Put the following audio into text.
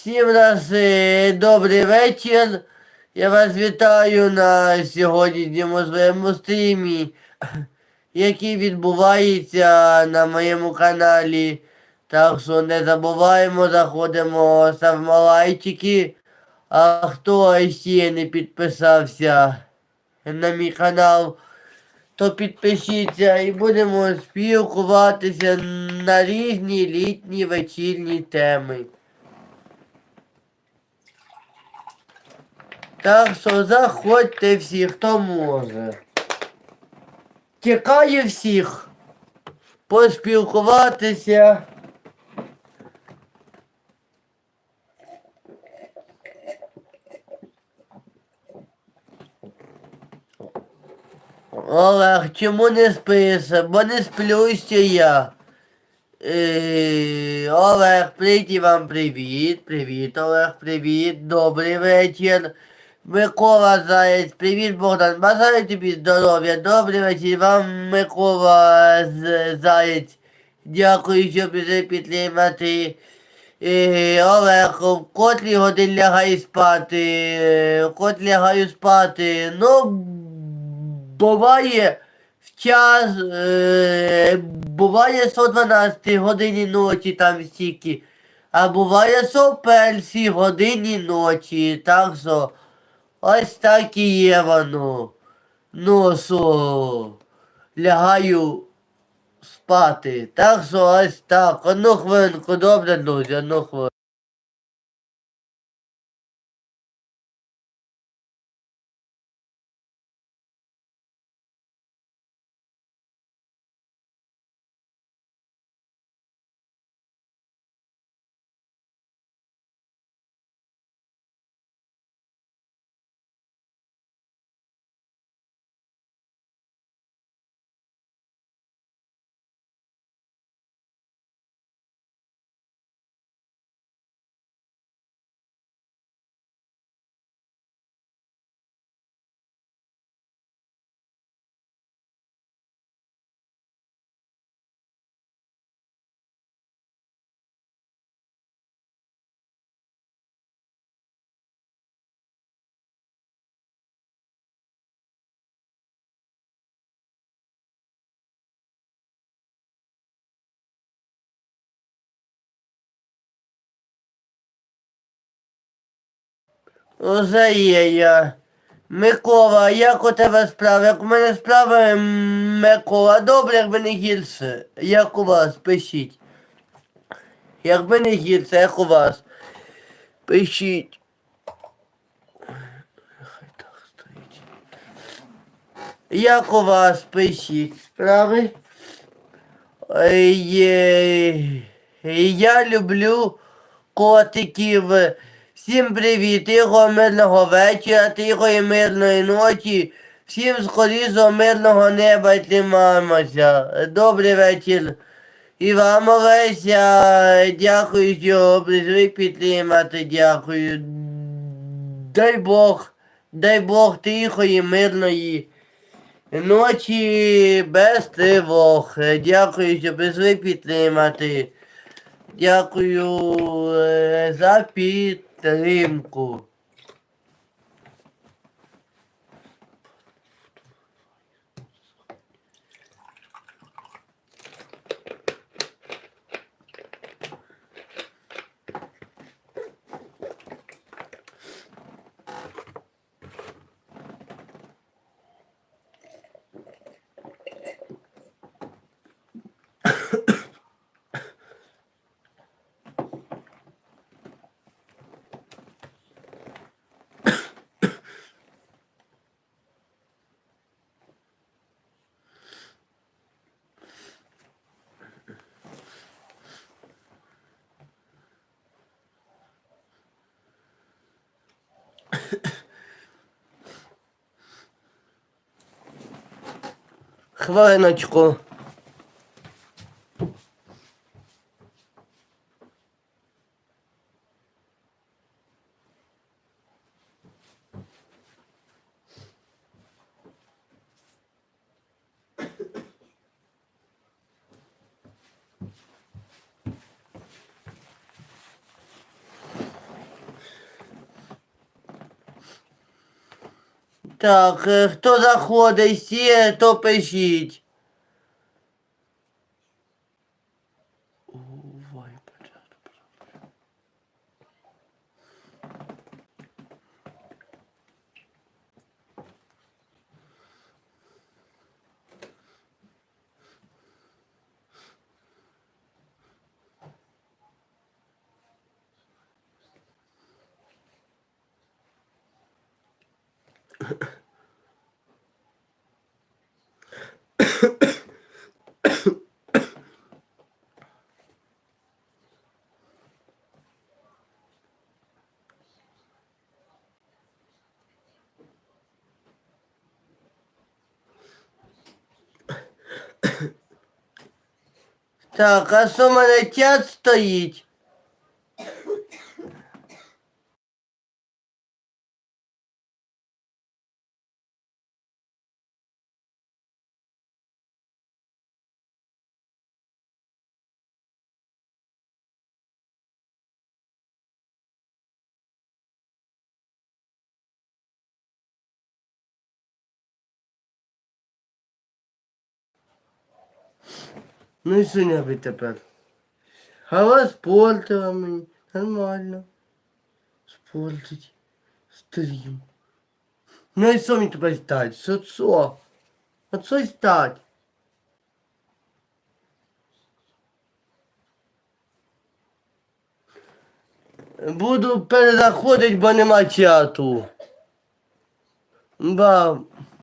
Всім нас добрий вечір. Я вас вітаю на сьогоднішньому своєму стрімі, який відбувається на моєму каналі. Так що не забуваємо, заходимо, ставимо лайчики. А хто ще не підписався на мій канал, то підпишіться і будемо спілкуватися на різні літні вечірні теми. Так що заходьте всі, хто може. Чекаю всіх поспілкуватися. Олег, чому не спиш? Бо не сплю ще я. Е, Олег, прийти вам привіт. Привіт, Олег, привіт. Добрий вечір. Микола Заєць, привіт, Богдан. Бажаю тобі здоров'я. Добрий вечір. Вам Микола Заєць. Дякую, що пішли підтримати. Е, Олег, в котрій годин лягаю спати. Е, котрій лягаю спати. Ну, буває в час, е, буває 112 годині ночі там стільки, а буває 101 годині ночі, так що ось так і є воно. Ну лягаю спати. Так що ось так. Одну хвилинку, добре, друзі, одну хвилинку. Уже є я. Микола, як у тебе справи? Як у мене справи, Микола, добре, якби не гірше. Як у вас, пишіть. Якби не гірше, як у вас. Пишіть. Хай так стоїть. Як у вас, пишіть. Справи? Ой, е, Я люблю котиків. Всім привіт, тихого мирного вечора, тихої мирної ночі. Всім скорішого мирного неба тримаємося. Добрий вечір. І вам, Олеся, дякую, що прийшли підтримати, дякую. Дай Бог, дай Бог тихої, мирної ночі без тривог. Дякую, що прийшли підтримати. Дякую е, за підтримку. تريمكو Yeah. Хвилиночку. Так, е, хто заходить, всі, то пишіть. Ой, початку. Так, а що в мене чат стоїть? Ну і небудь тепер? Гала спортила мені. Нормально. Спортить. Стрім. Ну і що мені тепер стать? Що що? От що стать? Буду перезаходить, бо нема чату. Ба,